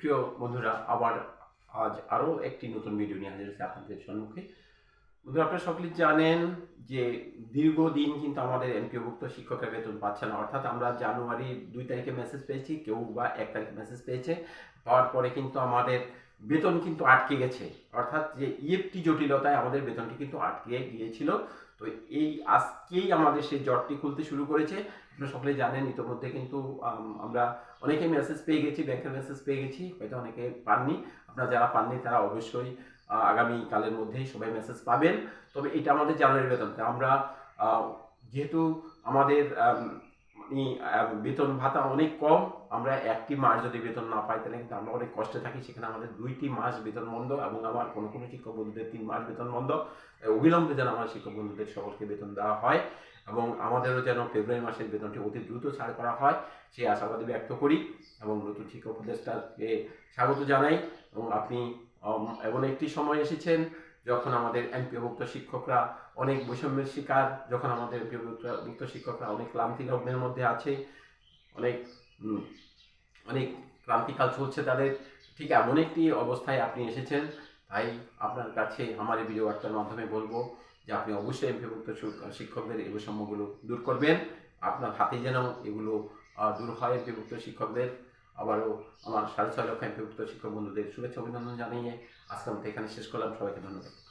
সুপ্রিয় বন্ধুরা, আবার আজ আরও একটি নতুন ভিডিও নিয়ে হাজির হয়েছে আপনাদের সম্মুখে। বন্ধুরা, আপনারা সকলেই জানেন যে দীর্ঘদিন কিন্তু আমাদের এমপিওভুক্ত শিক্ষকের বেতন পাচ্ছে না। অর্থাৎ আমরা জানুয়ারি দুই তারিখে মেসেজ পেয়েছি, কেউ বা এক তারিখে মেসেজ পেয়েছে। পাওয়ার পরে কিন্তু আমাদের বেতন কিন্তু আটকে গেছে। অর্থাৎ যে ইএফটি জটিলতায় আমাদের বেতনটি কিন্তু আটকে গিয়েছিল। তো এই আজকেই আমাদের সেই জটটি খুলতে শুরু করেছে। আপনারা সকলেই জানেন, ইতিমধ্যে কিন্তু আমরা অনেকে মেসেজ পেয়ে গেছি ব্যাংকের মেসেজ পেয়ে গেছি, হয়তো অনেকে পাননি। আপনারা যারা পাননি, তারা অবশ্যই আগামী কালের মধ্যেই সবাই মেসেজ পাবেন। তবে এটা আমাদের জানুয়ারি বেতন। আমরা যেহেতু আমাদের আম, মানে বেতন ভাতা অনেক কম আমরা একটি মাস যদি বেতন না পাই তাহলে কিন্তু আমরা অনেক কষ্টে থাকি। সেখানে আমাদের দুইটি মাস বেতন বন্ধ এবং আমার কোনো কোনো শিক্ষক বন্ধুদের তিন মাস বেতন বন্ধ। অবিলম্বে যেন আমার শিক্ষক বন্ধুদের সকলকে বেতন দেওয়া হয় এবং আমাদেরও যেন ফেব্রুয়ারি মাসের বেতনটি অতি দ্রুত ছাড় করা হয় সেই আশাবাদী ব্যক্ত করি এবং নতুন শিক্ষক উপদেষ্টাকে স্বাগত জানাই এবং আপনি এমন একটি সময় এসেছেন যখন আমাদের এমপিভুক্ত শিক্ষকরা অনেক বৈষম্যের শিকার, যখন আমাদের এমপিওভুক্ত শিক্ষকরা অনেক ক্লান্তি লগ্নের মধ্যে আছে, অনেক অনেক ক্লান্তিকাল চলছে তাদের, ঠিক এমন একটি অবস্থায় আপনি এসেছেন। তাই আপনার কাছে আমার এই ভিডিও বার্তার মাধ্যমে বলব যে আপনি অবশ্যই এমপিভুক্ত শিক্ষকদের এই বৈষম্যগুলো দূর করবেন। আপনার হাতে যেন এগুলো দূর হয় এমপিভুক্ত শিক্ষকদের। আবারও আমার সাড়ে ছয় লক্ষ এমপিভুক্ত শিক্ষক বন্ধুদের শুভেচ্ছা, অভিনন্দন জানিয়ে আজকে আমাদের এখানে শেষ করলাম। সবাইকে ধন্যবাদ।